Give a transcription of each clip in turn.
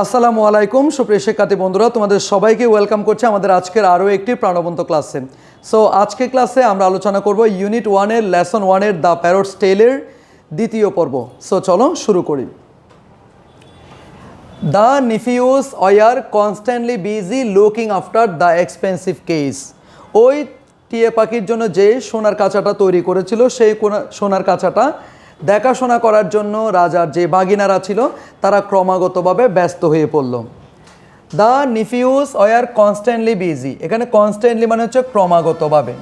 আসসালামু আলাইকুম, সুপ্রিয় শিক্ষার্থী বন্ধুরা, তোমাদের সবাইকে ওয়েলকাম করছে আমাদের আজকের আরও একটি প্রাণবন্ত ক্লাসে সো আজকে ক্লাসে আমরা আলোচনা করব ইউনিট ওয়ানের লেসন ওয়ানের দ্য প্যারোট স্টেলের দ্বিতীয় পর্ব। সো চলো শুরু করি। The nephews were constantly busy looking after the expensive case ওই টিয়ে পাখির জন্য যে সোনার কাঁচাটা তৈরি করেছিল, সেই সোনার কাঁচাটা দেখাশোনা করার জন্য রাজার যে বাগিনারা ছিল, তারা ক্রমাগতভাবে ব্যস্ত হয়ে পড়ল। The nephews were constantly busy. এখানে কনস্ট্যান্টলি মানে হচ্ছে ক্রমাগতভাবে।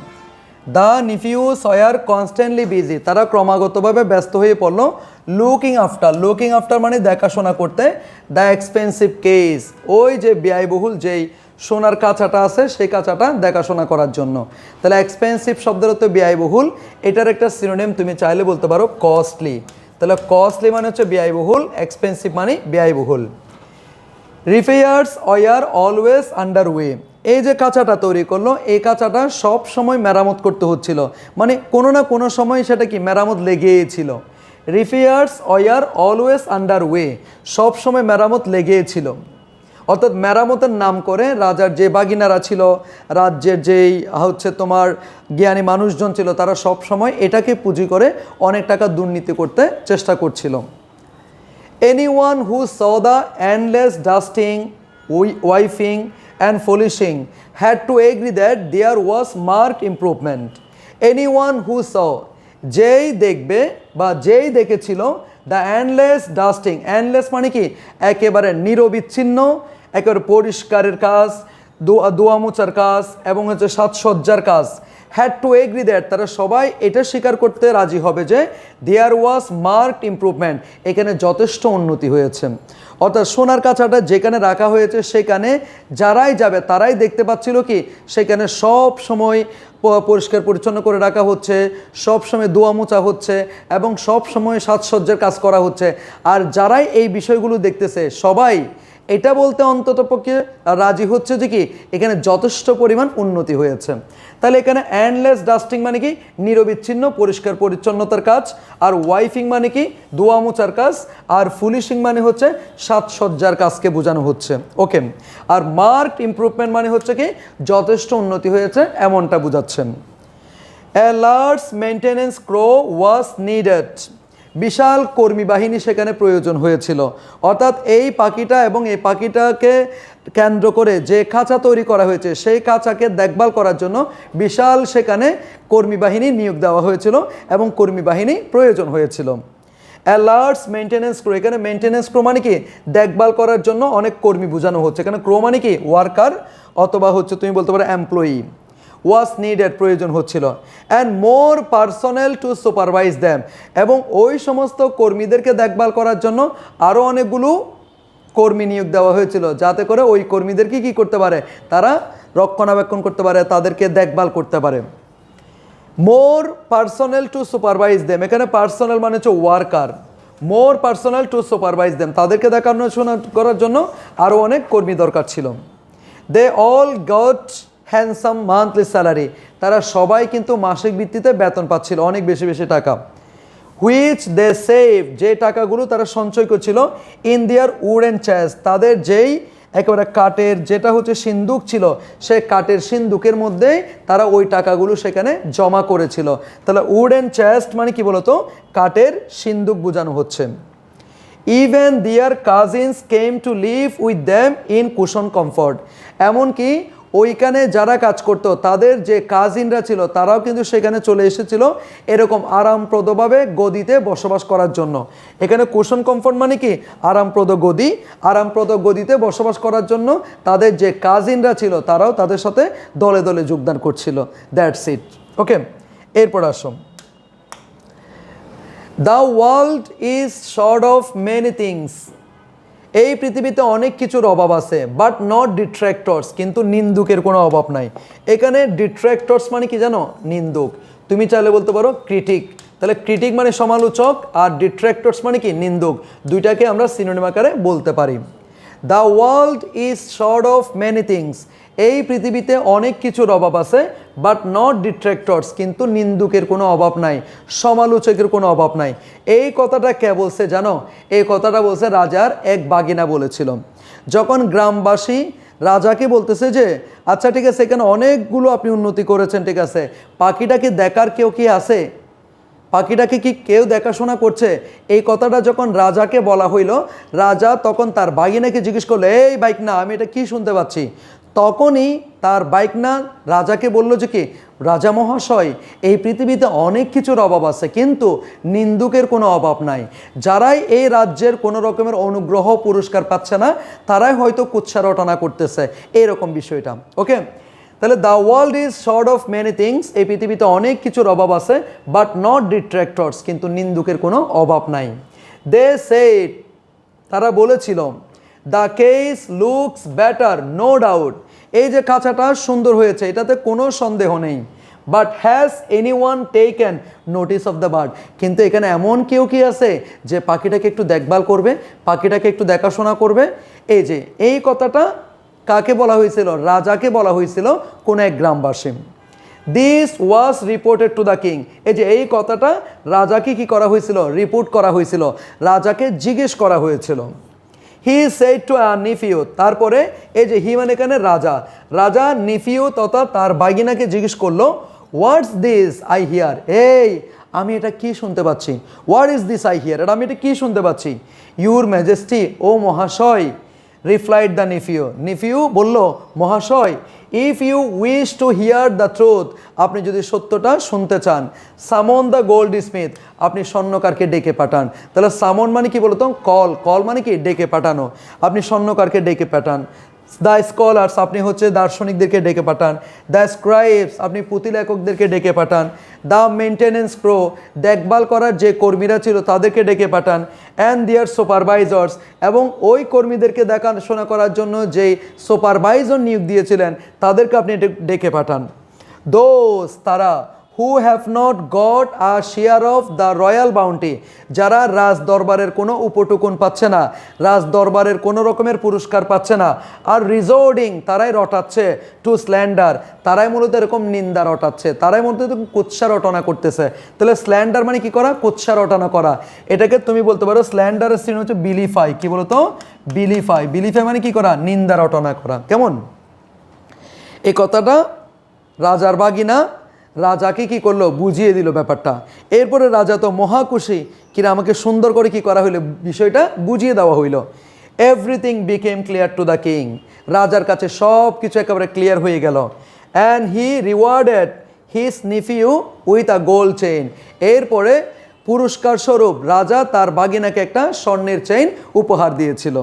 The nephews were constantly busy. তারা ক্রমাগতভাবে ব্যস্ত হয়ে পড়ল। Looking after. লুকিং আফটার মানে দেখাশোনা করতে। The expensive case. ওই যে ব্যয়বহুল যেই সোনার কাঁচাটা আছে, সেই কাঁচাটা দেখাশোনা করার জন্য। তাহলে এক্সপেন্সিভ শব্দের হচ্ছে ব্যয়বহুল। এটার একটা সিনোনিম তুমি চাইলে বলতে পারো কস্টলি তাহলে কস্টলি মানে হচ্ছে ব্যয়বহুল এক্সপেন্সিভ মানে ব্যয়বহুল। Repairs were always under way এই যে কাঁচাটা তৈরি করল, এই কাঁচাটা সব সময় মেরামত করতে হচ্ছিল। মানে কোনো না কোনো সময় সেটা কি মেরামত লেগেই ছিল। Repairs were always under way সব সময় মেরামত লেগেই ছিল। অর্থাৎ মেরামতের নাম করে রাজার যে বাগিনারা ছিল, রাজ্যের যেই, হচ্ছে তোমার জ্ঞানী মানুষজন ছিল, তারা সব সময় এটাকে পুঁজি করে অনেক টাকা দুর্নীতি করতে চেষ্টা করছিল Anyone who saw the endless dusting wiping and polishing had to agree that there was mark improvement. Anyone who saw, যেই দেখবে বা যেই দেখেছিল দ্য অ্যান্ডলেস ডাস্টিং অ্যান্ডলেস মানে কি একেবারে নিরবিচ্ছিন্ন একেবারে পরিষ্কারের কাজ, দোয়া দোয়া মোচার কাজ এবং হচ্ছে সাজসজ্জার কাজ। হ্যাড টু এগ্রি দ্যাট তারা সবাই এটা স্বীকার করতে রাজি হবে যে দেয়ার ওয়াজ মার্কড ইমপ্রুভমেন্ট এখানে যথেষ্ট উন্নতি হয়েছে। অর্থাৎ সোনার কাঁচাটা যেখানে রাখা হয়েছে সেখানে যারাই যাবে তারাই দেখতে পাচ্ছিল কি, সেখানে সব সময় পরিষ্কার পরিচ্ছন্ন করে রাখা হচ্ছে, সব সময় দোয়া মোচা হচ্ছে এবং সব সময় সাজসজ্জার কাজ করা হচ্ছে। আর যারাই এই বিষয়গুলো দেখতেছে, সবাই এটা বলতে অন্তত পক্ষে রাজি হচ্ছে যে কি, এখানে যথেষ্ট পরিমাণ উন্নতি হয়েছে। তাহলে এখানে অ্যান্ডলেস ডাস্টিং মানে কি? নিরবিচ্ছিন্ন, পরিষ্কার, পরিচ্ছন্নতার কাজ। আর ওয়াইফিং মানে কি? মোচার কাজ। আর ফুলিশিং মানে হচ্ছে সাজসজ্জার কাজকে বোঝানো হচ্ছে। ওকে। আর মার্ক ইমপ্রুভমেন্ট মানে হচ্ছে কি? যথেষ্ট উন্নতি হয়েছে, এমনটা বোঝাচ্ছেন। Large maintenance crew was needed. বিশাল কর্মী বাহিনী সেখানে প্রয়োজন হয়েছিল। অর্থাৎ এই পাখিটা এবং এই পাখিটাকে কেন্দ্র করে যে খাঁচা তৈরি করা হয়েছে, সেই খাঁচাকে দেখভাল করার জন্য বিশাল সেখানে কর্মী বাহিনী নিয়োগ দেওয়া হয়েছিল এবং কর্মী বাহিনী প্রয়োজন হয়েছিল। অ্যালার্টস মেনটেন্যান্স ক্রো এখানে মেনটেন্যান্স ক্রো মানে কি? দেখভাল করার জন্য অনেক কর্মী বোঝানো হচ্ছে। এখানে ক্রো মানে কি? ওয়ার্কার অথবা হচ্ছে তুমি বলতে পারো এমপ্লয়ি ওয়াজ নিডেড প্রয়োজন হচ্ছিল। And more personnel to supervise them এবং ওই সমস্ত কর্মীদেরকে দেখভাল করার জন্য আরও অনেকগুলো কর্মী নিয়োগ দেওয়া হয়েছিল। যাতে করে ওই কর্মীদেরকে কী করতে পারে? তারা রক্ষণাবেক্ষণ করতে পারে, তাদেরকে দেখভাল করতে পারে। More personnel to supervise them এখানে পার্সোনাল মানে হচ্ছে worker more personnel to supervise them তাদেরকে দেখানো, শোনা করার জন্য আরও অনেক কর্মী দরকার ছিল। They all got handsome monthly salary তারা সবাই কিন্তু মাসিক ভিত্তিতে বেতন পাচ্ছিল, অনেক বেশি বেশি টাকা। হুইচ দে সেভ যে টাকাগুলো তারা সঞ্চয় করছিল ইন উড অ্যান্ড চ্যাস তাদের যেই একেবারে কাঠের, যেটা হচ্ছে সিন্দুক ছিল সেই কাঠের সিন্দুকের মধ্যেই তারা ওই টাকাগুলো সেখানে জমা করেছিল। তাহলে উড অ্যান্ড চেস্ট মানে কি বলতো? কাঠের সিন্দুক বোঝানো হচ্ছে। Even their cousins came to live with them in cushion comfort এমনকি ওইখানে যারা কাজ করতো, তাদের যে কাজিনরা ছিল, তারাও কিন্তু সেখানে চলে এসেছিল এরকম আরামপ্রদভাবে গদিতে বসবাস করার জন্য। এখানে কুশন কমফর্ট মানে কি? আরামপ্রদ গদি। আরামপ্রদ গদিতে বসবাস করার জন্য তাদের যে কাজিনরা ছিল, তারাও তাদের সাথে দলে দলে যোগদান করছিল। দ্যাটস ইট ওকে এরপর আসো the world is short of many things এই পৃথিবীতে অনেক কিছুর অভাব আছে বাট নট ডিট্র্যাক্টর্স কিন্তু নিন্দুকের কোনো অভাব নাই। এখানে ডিট্র্যাক্টর্স মানে কি জানো? নিন্দুক। তুমি চাইলে বলতে পারো ক্রিটিক তাহলে ক্রিটিক মানে সমালোচক আর ডিট্র্যাক্টর্স মানে কি? নিন্দুক। দুইটাকে আমরা সিনোনিম আকারে বলতে পারি। The world is short of many things এই পৃথিবীতে অনেক কিছুর অভাব আছে বাট নট ডিট্র্যাক্টরস কিন্তু নিন্দুকের কোনো অভাব নাই, সমালোচকের কোনো অভাব নাই। এই কথাটা কে বলছে জানো? এই কথাটা বলছে রাজার এক বাগিনা বলেছিল। যখন গ্রামবাসী রাজাকে বলতেছে যে আচ্ছা ঠিক আছে, এখানে অনেকগুলো আপনি উন্নতি করেছেন, ঠিক আছে পাখিটাকে দেখার কেউ কি আছে? পাখিটাকে কি কেউ দেখাশোনা করছে? এই কথাটা যখন রাজাকে বলা হইল, রাজা তখন তার বাগিনাকে জিজ্ঞেস করল, এই বাইক না, আমি এটা কি শুনতে পাচ্ছি? তখনই তার বাইক না, রাজাকে বলল যে কি, রাজা মহাশয়, এই পৃথিবীতে অনেক কিছুর অভাব আছে, কিন্তু নিন্দুকের কোনো অভাব নাই। যারাই এই রাজ্যের কোনো রকমের অনুগ্রহ, পুরস্কার পাচ্ছে না, তারাই হয়তো কুৎসা রটনা করতেছে। এইরকম বিষয়টা, ওকে? তাহলে the world is short of many things এই পৃথিবীতে অনেক কিছুর অভাব আছে বাট নট ডিট্র্যাক্টরস কিন্তু নিন্দুকের কোনো অভাব নাই। দে সেট তারা বলেছিল the case looks better no doubt এই যে কাঁচাটা সুন্দর হয়েছে, এটাতে কোনো সন্দেহ নেই। But has anyone taken notice of the bird কিন্তু এখানে এমন কেউ কি আছে যে পাখিটাকে একটু দেখভাল করবে, পাখিটাকে একটু দেখাশোনা করবে? এই যে, এই কথাটা কাকে বলা হয়েছিল? রাজাকে বলা হয়েছিল কোন এক গ্রামবাসী। This was reported to the king এই যে, এই কথাটা রাজাকে কি করা হয়েছিল? রিপোর্ট করা হয়েছিল। রাজাকে জিজ্ঞেস করা হয়েছিল। হি সেড টু নিফিউ তারপরে এই যে হি মানে এখানে রাজা রাজা নিফিউ তথা তার বাগিনাকে জিজ্ঞেস করল হোয়াটস দিস আই হিয়ার এই, আমি এটা কি শুনতে পাচ্ছি? What is this I hear এটা আমি এটা কি শুনতে পাচ্ছি? ইউর ম্যাজেস্টি ও মহাশয় রিপ্লাইড দ্য নিফিউ নিফিউ বলল, মহাশয় if you wish to hear the truth আপনি যদি সত্যটা শুনতে চান সামন দ্য গোল্ড স্মিথ আপনি স্বর্ণকারকে ডেকে পাঠান। তাহলে সামন মানে কি বলতো? কল। কল মানে কি? ডেকে পাঠানো। আপনি স্বর্ণকারকে ডেকে পাঠান। দ্য স্কলার্স, আপনি হচ্ছে দার্শনিকদেরকে ডেকে পাঠান। দ্য স্ক্রাইবস, আপনি পুঁথি লেখকদেরকে ডেকে পাঠান। দ্য মেনটেনেন্স প্রো, দেখভাল করার যে কর্মীরা ছিল তাদেরকে ডেকে পাঠান। অ্যান্ড দিয়ার সুপারভাইজার্স এবং ওই কর্মীদেরকে দেখাশোনা করার জন্য যেই সুপারভাইজার নিয়োগ দিয়েছিলেন, তাদেরকে আপনি ডেকে পাঠান। দোজ তারা who have not got a share of the royal bounty যারা রাজ দরবারের কোনো উপটুকুন পাচ্ছে না, রাজ দরবারের কোনো রকমের পুরস্কার পাচ্ছে না, আর রিজোর্ডিং তারাই রটাচ্ছে টু স্ল্যান্ডার তারাই মূলত এরকম নিন্দা রটাচ্ছে, তারাই মূলত কুৎসা রটনা করতেছে। তাহলে স্ল্যান্ডার মানে কি করা? কুৎসা রটনা করা। এটাকে তুমি বলতে পারো স্ল্যান্ডারের সিন হচ্ছে বিলিফাই কি বলতো? বিলিফাই বিলিফাই মানে কি করা? নিন্দা রটনা করা। কেমন? এই কথাটা রাজার বাগিনা রাজাকে কি করল? বুঝিয়ে দিল ব্যাপারটা। এরপরে রাজা তো মহাকুশি, কিনা আমাকে সুন্দর করে কি করা হইল? বিষয়টা বুঝিয়ে দেওয়া হইল। Everything became clear to the king রাজার কাছে সব কিছু একেবারে ক্লিয়ার হয়ে গেল। And he rewarded his nephew with a gold chain এরপরে পুরস্কার স্বরূপ রাজা তার বাগিনাকে একটা স্বর্ণের চেইন উপহার দিয়েছিল।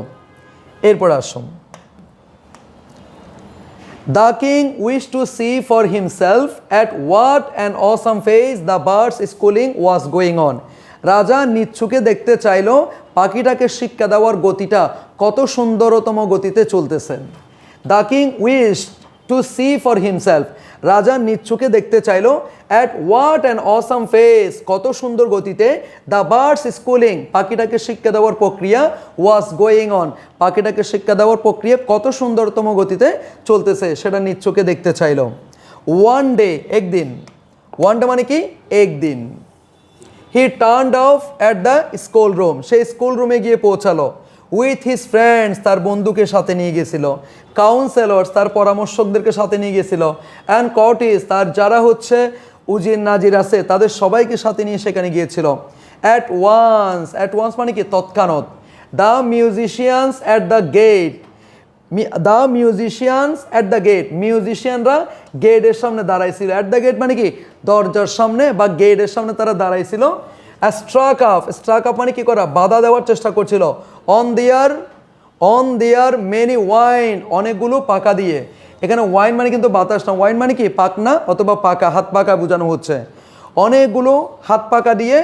এরপর আসুন। The king wished to see for himself at what an awesome phase the birds schooling was going on. রাজা নিচ্ছুকে দেখতে চাইল পাখিটাকে শিক্ষা দেওয়ার গতিটা কত সুন্দরতম গতিতে চলতেছে the king wish to see for himself রাজা নিচ্ছুকে দেখতে চাইলো at what an awesome pace কত সুন্দর গতিতে দ্য বার্ডস স্কুলিং পাখিটাকে শিক্ষা দেওয়ার প্রক্রিয়া ওয়াজ গোয়িং অন পাখিটাকে শিক্ষা দেওয়ার প্রক্রিয়া কত সুন্দরতম গতিতে চলতেছে সেটা নিচ্ছুকে দেখতে চাইলো। ওয়ান ডে একদিন। ওয়ান ডে মানে কি? একদিন। He turned off at the school room সেই স্কুল রুমে গিয়ে পৌঁছালো। উইথ হিজ ফ্রেন্ডস তার বন্ধুকে সাথে নিয়ে গেছিল। কাউন্সেলর্স তার পরামর্শকদেরকে সাথে নিয়ে গেছিল। অ্যান্ড কটিস তার যারা হচ্ছে উজির নাজির আছে, তাদের সবাইকে সাথে নিয়ে সেখানে গিয়েছিল। অ্যাট ওয়ান্স অ্যাট ওয়ান্স মানে কি? তৎক্ষণাৎ। The musicians at the gate the musicians at the gate মিউজিশিয়ানরা গেটের সামনে দাঁড়াইছিল। অ্যাট দ্য গেট মানে কি? দরজার সামনে বা গেটের সামনে তারা দাঁড়াইছিল। স্ট্রাক আপ স্ট্রাক আপ মানে কি করা? বাধা দেওয়ার চেষ্টা করছিল। On their on their many wine অনেকগুলো পাকা দিয়ে। এখানে ওয়াইন মানে কিন্তু বাতাস না। ওয়াইন মানে কি? পাকনা অথবা পাকা, হাত পাকা বোঝানো হচ্ছে। অনেকগুলো হাত পাকা দিয়ে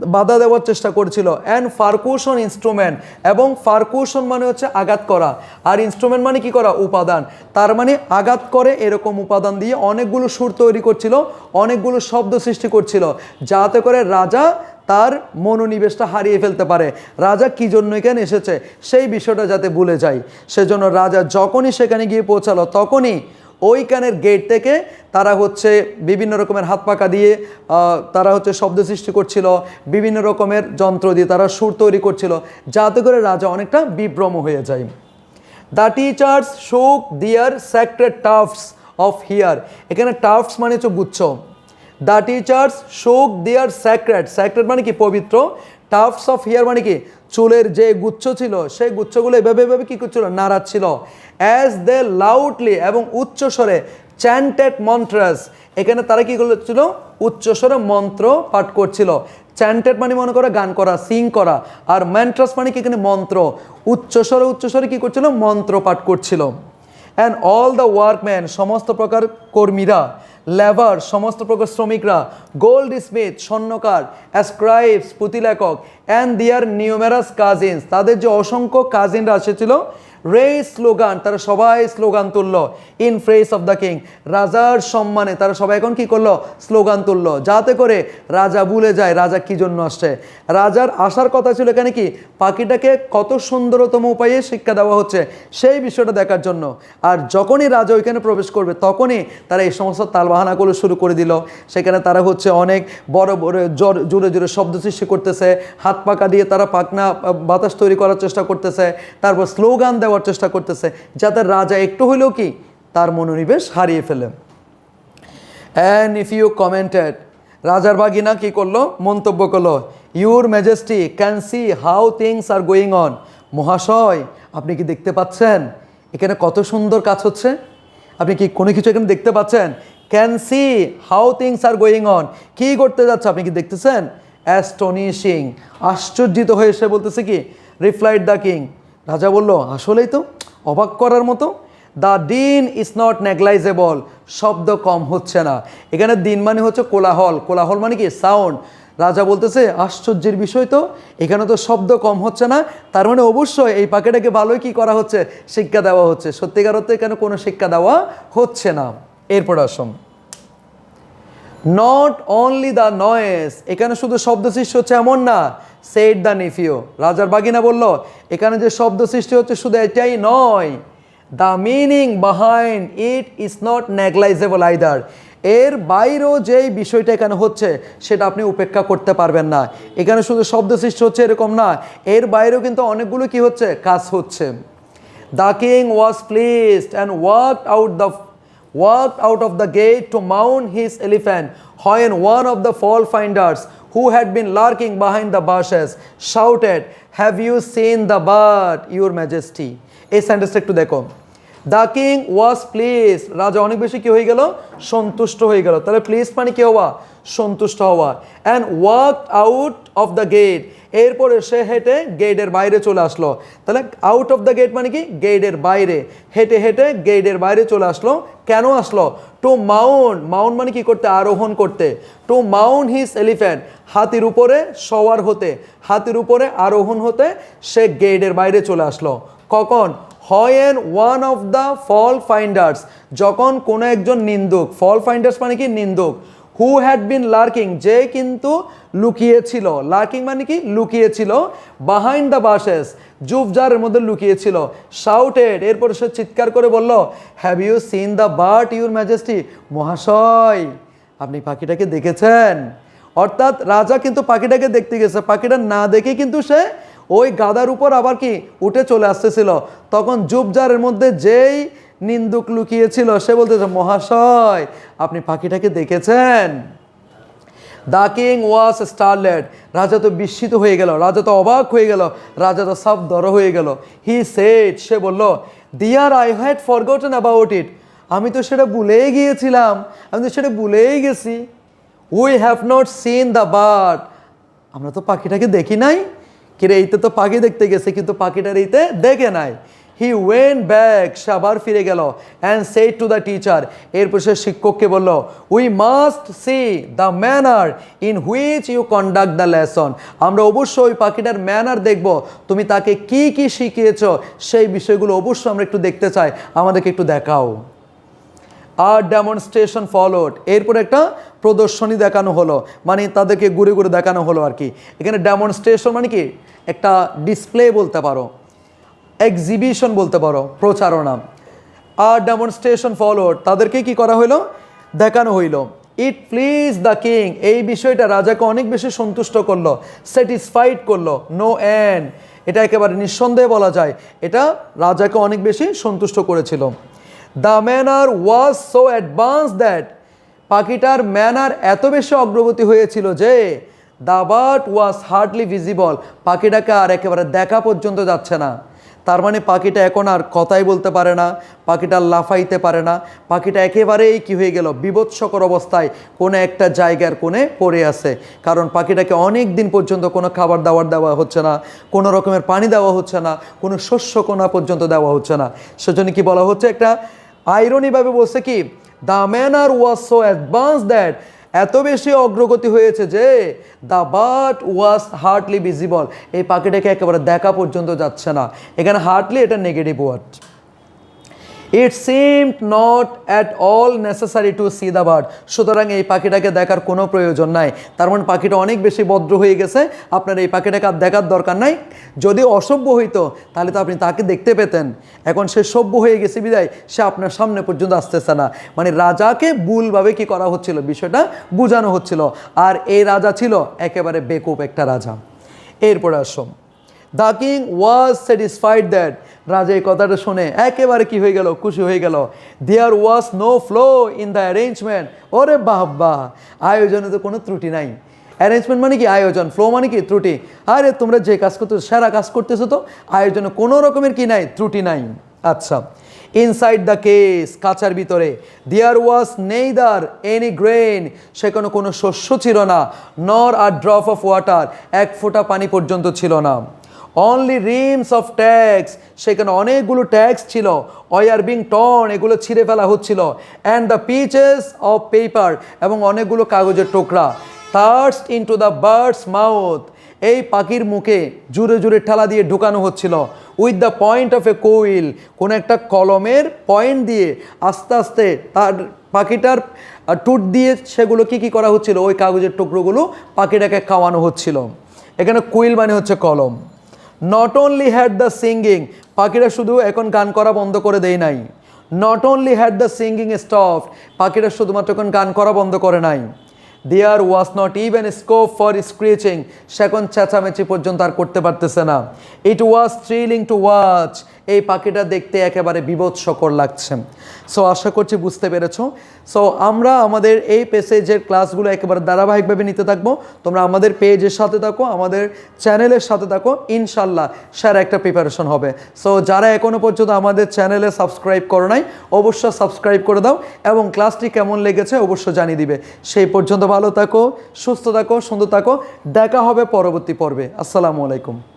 বাধা দেওয়ার চেষ্টা করছিল। অ্যান্ড ফার্কুশন ইনস্ট্রুমেন্ট এবং ফার্কুশন মানে হচ্ছে আঘাত করা। আর ইনস্ট্রুমেন্ট মানে কি করা? উপাদান। তার মানে আঘাত করে এরকম উপাদান দিয়ে অনেকগুলো সুর তৈরি করছিল, অনেকগুলো শব্দ সৃষ্টি করছিল। যাতে করে রাজা তার মনোনিবেশটা হারিয়ে ফেলতে পারে। রাজা কী জন্য এখানে এসেছে? সেই বিষয়টা যাতে ভুলে যায় সেজন্য রাজা যখনই সেখানে গিয়ে পৌঁছালো, তখনই ওইখানের গেট থেকে তারা হচ্ছে বিভিন্ন রকমের হাত পাকা দিয়ে তারা হচ্ছে শব্দ সৃষ্টি করছিল, বিভিন্ন রকমের যন্ত্র দিয়ে তারা সুর তৈরি করছিল, যাতে করে রাজা অনেকটা বিভ্রম হয়ে যায়। দ্য টিচার্স শোক দিয়ার স্যাক্রেড টাফস অফ হিয়ার এখানে টাফস মানে হচ্ছে গুচ্ছ। দ্য টিচার্স শোক দেয়ার স্যাক্রেট স্যাক্রেট মানে কি? পবিত্র। টাফস অফ হিয়ার মানে কি? চুলের যে গুচ্ছ ছিল, সেই গুচ্ছগুলো এভাবে এভাবে কী করছিল? নাড়াচ্ছিল। অ্যাজ দে লাউডলি এবং উচ্চস্বরে চ্যান্টেড মন্ত্রাস এখানে তারা কি করছিল? উচ্চস্বরে মন্ত্র পাঠ করছিল। চ্যান্টেড মানে মনে করে গান করা সিং করা। আর ম্যান্ট্রাস মানে কি এখানে? মন্ত্র। উচ্চস্বরে উচ্চস্বরে কী করছিল? মন্ত্র পাঠ করছিল। অ্যান্ড অল দ্য ওয়ার্কম্যান সমস্ত প্রকার কর্মীরা লেবার সমস্ত প্রকার শ্রমিকরা গোল্ড স্মিথ স্বর্ণকার অ্যাসক্রাইবস পুঁতিলেখক অ্যান্ড দিয়ার নিউমেরাস কাজিনস তাদের যে অসংখ্য কাজিনরা এসেছিল রে স্লোগান, তারা সবাই স্লোগান তুললো। In praise of the king রাজার সম্মানে তারা সবাই এখন কি করল? স্লোগান তুললো। যাতে করে রাজা ভুলে যায়, রাজা কি জন্য আসছে? রাজার আসার কথা ছিল এখানে কি? পাখিটাকে কত সুন্দরতম উপায়ে শিক্ষা দেওয়া হচ্ছে সেই বিষয়টা দেখার জন্য। আর যখনই রাজা ওইখানে প্রবেশ করবে, তখনই তারা এই সমস্ত তালবাহানাগুলো শুরু করে দিল। সেখানে তারা হচ্ছে অনেক বড় বড় জোর, জোরে জোরে শব্দ সৃষ্টি করতেছে। হাত পাকা দিয়ে তারা পাকনা বাতাস তৈরি করার চেষ্টা করতেছে। তারপর স্লোগান দেওয়ার চেষ্টা করতেছে। যাতে রাজা একটু হইলেও কি, তার মনোনিবেশ হারিয়ে ফেলে। অ্যান্ড ইফ ইউ কমেন্টেড রাজার বাগিনা কি করল? মন্তব্য করল your majesty can see how things are going on মহাশয়, আপনি কি দেখতে পাচ্ছেন? এখানে কত সুন্দর কাজ হচ্ছে। আপনি কি কোনো কিছু এখানে দেখতে পাচ্ছেন? Can see how things are going on কি করতে যাচ্ছে আপনি কি দেখতেছেন? অ্যাস্টনিশিং আশ্চর্যিত হয়ে সে বলতেছে কি রিফ্লাইড দ্য কিং রাজা বলল, আসলেই তো, অবাক করার মতো? দ্য দিন ইজ নট নেগলাইজেবল শব্দ কম হচ্ছে না। এখানে দিন মানে হচ্ছে কোলাহল। কোলাহল মানে কি? সাউন্ড রাজা বলতেছে, আশ্চর্যের বিষয় তো, এখানে তো শব্দ কম হচ্ছে না। তার মানে অবশ্যই এই পাখিটাকে ভালোই কি করা হচ্ছে? শিক্ষা দেওয়া হচ্ছে। সত্যিকার অর্থে এখানে কোনো শিক্ষা দেওয়া হচ্ছে না। এরপর আসুন। নট অনলি দ্য নয়েস এখানে শুধু শব্দ সৃষ্টি হচ্ছে এমন না সেট দ্য নিফিও। রাজার বাগিনা বলল এখানে যে শব্দ সৃষ্টি হচ্ছে শুধু এটাই নয় the meaning behind it is not negligible either এর বাইরেও যেই বিষয়টা এখানে হচ্ছে সেটা আপনি উপেক্ষা করতে পারবেন না। এখানে শুধু শব্দ সৃষ্টি হচ্ছে এরকম না এর বাইরেও কিন্তু অনেকগুলো কি হচ্ছে? কাজ হচ্ছে। The king was pleased and walk out the walked out of the gate to mount his elephant, when one of the fault finders who had been lurking behind the bushes, shouted, Have you seen the bird, Your Majesty? A sandstick to the comb. The king was please রাজা অনেক বেশি কি হয়ে গেল? সন্তুষ্ট হয়ে গেল। তাহলে প্লিজ মানে কি হওয়া? সন্তুষ্ট হওয়া। And walk out of the gate এরপরে সে হেঁটে গেটের বাইরে চলে আসলো। তাহলে আউট অফ দ্য গেট মানে কি? গেটের বাইরে। হেঁটে হেঁটে গেটের বাইরে চলে আসলো। কেন আসলো? টু মাউন্ট মাউন্ট মানে কি করতে? আরোহণ করতে। টু মাউন্ট হিজ এলিফ্যান্ট হাতির উপরে সওয়ার হতে। হাতির উপরে আরোহণ হতে সে গেটের বাইরে চলে আসলো। কখন? When one of the fault finders. যখন কোনো একজন নিন্দুক, ফল ফাইন্ডার্স মানে কি? নিন্দুক। হু হ্যাড বিন লার্কিং, যে কিন্তু লুকিয়েছিল। লার্কিং মানে কি? লুকিয়েছিল। বাহাইন্ড দ্য বাসেস জুফজারের মধ্যে লুকিয়েছিল। শাউটেড, এরপর সে চিৎকার করে বলল, have you seen the bird, your majesty? মহাশয়, আপনি পাখিটাকে দেখেছেন? অর্থাৎ রাজা কিন্তু পাখিটাকে দেখতে গেছে। পাখিটা না দেখে কিন্তু সে ওই গাদার উপর আবার কি উঠে চলে আসতেছিল? তখন জুবজারের মধ্যে যেই নিন্দুক লুকিয়েছিল, সে বলতেছে, মহাশয়, আপনি পাখিটাকে দেখেছেন? দ্য কিং ওয়াস স্টারলেট রাজা তো বিস্মিত হয়ে গেল, রাজা তো অবাক হয়ে গেল, রাজা তো সব দর হয়ে গেল। হি সেট সে বলল dear I had forgotten about it আমি তো সেটা ভুলেই গিয়েছিলাম, আমি তো সেটা ভুলেই গেছি। We have not seen the bird আমরা তো পাখিটাকে দেখি নাই? কিরে এইতে তো পাখি দেখতে গেছে, কিন্তু পাখিটার এইতে দেখে নাই। হি ওয়েন ব্যাক সে আবার ফিরে গেল অ্যান্ড সেই টু দ্য টিচার এরপর সে শিক্ষককে বলল we must see the manner in which you conduct the lesson আমরা অবশ্যই ওই পাখিটার ম্যানার দেখব। তুমি তাকে কি কি শিখিয়েছ, সেই বিষয়গুলো অবশ্যই আমরা একটু দেখতে চাই। আমাদেরকে একটু দেখাও। আর ডেমনস্ট্রেশন ফলোড এরপর একটা প্রদর্শনী দেখানো হলো। মানে তাদেরকে ঘুরে ঘুরে দেখানো হলো আর কি। এখানে ডেমনস্ট্রেশন মানে কি? একটা ডিসপ্লে বলতে পারো। এক্সিবিশন বলতে পারো। প্রচারণা। আর ডেমনস্ট্রেশন ফলোড তাদেরকে কি করা হইল দেখানো হইল। ইট প্লিজ দ্য কিং এই বিষয়টা রাজাকে অনেক বেশি সন্তুষ্ট করল। স্যাটিসফাইড করল। নো অ্যান্ড এটা একেবারে নিঃসন্দেহে বলা যায়। এটা রাজাকে অনেক বেশি সন্তুষ্ট করেছিল। The manner was so advance that পাখিটার ম্যানার এত বেশি অগ্রগতি হয়েছিল যে the bird was hardly visible পাখিটাকে আর একেবারে দেখা পর্যন্ত যাচ্ছে না। তার মানে পাখিটা এখন আর কথাই বলতে পারে না, পাখিটা লাফাইতে পারে না। পাখিটা একেবারেই কি হয়ে গেল, বিভৎসকর অবস্থায় কোনো একটা জায়গার কোণে পড়ে আছে। কারণ পাখিটাকে অনেক দিন পর্যন্ত কোনো খাবার দাবার দেওয়া হচ্ছে না, কোনো রকমের পানি দেওয়া হচ্ছে না, কোনো শস্য কোনা পর্যন্ত দেওয়া হচ্ছে না। সেজন্য কি বলা হচ্ছে, একটা আইরনিভাবে বলছে কি the manner was so advance that এত বেশি অগ্রগতি হয়েছে যে the bird was hardly visible এই পাখিটাকে একেবারে দেখা পর্যন্ত যাচ্ছে না। এখানে হার্ডলি এটা negative word it seemed not at all necessary to see the bird সুতরাং এই পাখিটাকে দেখার কোনো প্রয়োজন নাই। তার মানে পাখিটা অনেক বেশি ভদ্র হয়ে গেছে। আপনার এই পাখিটাকে আর দেখার দরকার নাই। যদি অসভ্য হইতো, তাহলে তো আপনি তাকে দেখতে পেতেন। এখন সে সভ্য হয়ে গেছে বিদায়। সে আপনার সামনে পর্যন্ত আসতেছে না। মানে রাজাকে ভুলভাবে কি করা হচ্ছিল? বিষয়টা বোঝানো হচ্ছিল। আর এই রাজা ছিল একেবারে বেকুব একটা রাজা। এরপরে আসো the king was satisfied that রাজা এই কথাটা শুনে একেবারে কি হয়ে গেল? খুশি হয়ে গেল। There was no flow in the arrangement ওরে বাহ বাহ আয়োজনে তো কোনো ত্রুটি নাই। অ্যারেঞ্জমেন্ট মানে কি? আয়োজন। ফ্লো মানে কি? ত্রুটি। আরে, তোমরা যে কাজ করতেছো, সেরা কাজ করতেছো তো? আয়োজনে কোনো রকমের কি নাই? ত্রুটি নাই। আচ্ছা। ইনসাইড দ্য কেস কাচার ভিতরে। There was neither any grain সেখানে কোনো শস্য ছিল না নর আর ড্রপ অফ ওয়াটার এক ফোঁটা পানি পর্যন্ত ছিল না। অনলি রিমস অফ ট্যাক্স সেখানে অনেকগুলো ট্যাক্স ছিল। অয়ার বিং টন এগুলো ছিঁড়ে ফেলা হচ্ছিল। And the pieces of paper এবং অনেকগুলো কাগজের টুকরা। Thrust into the bird's mouth এই পাখির মুখে জুড়ে জুড়ে ঠেলা দিয়ে ঢুকানো হচ্ছিল। With the point of a quill কোনো একটা কলমের পয়েন্ট দিয়ে আস্তে আস্তে তার পাখিটার টুট দিয়ে সেগুলো কি কি করা হচ্ছিল? ওই কাগজের টুকরোগুলো পাখিটাকে খাওয়ানো হচ্ছিল। এখানে কুইল মানে হচ্ছে কলম। Not only had the singing পাখিরা শুধু এখন গান করা বন্ধ করে দেয় নাই। Not only had the singing stop পাখিরা শুধুমাত্র এখন গান করা বন্ধ করে নাই। There was not even scope for screeching সে এখন চেঁচামেচি পর্যন্ত আর করতে পারতেছে না। It was thrilling to watch এই পাখিটা দেখতে একেবারে বিভৎসকর লাগছে। সো আশা করছি বুঝতে পেরেছ। সো আমরা আমাদের এই পেসেজের ক্লাসগুলো একেবারে ধারাবাহিকভাবে নিতে থাকব। তোমরা আমাদের পেজের সাথে থাকো, আমাদের চ্যানেলের সাথে থাকো। ইনশাল্লাহ স্যার একটা প্রিপারেশন হবে। সো যারা এখনও পর্যন্ত আমাদের চ্যানেলে সাবস্ক্রাইব করো নাই, অবশ্যই সাবস্ক্রাইব করে দাও এবং ক্লাসটি কেমন লেগেছে অবশ্যই জানিয়ে দিবে। সেই পর্যন্ত ভালো থাকো, সুস্থ থাকো, সুন্দর থাকো। দেখা হবে পরবর্তী পর্বে। আসসালামু আলাইকুম।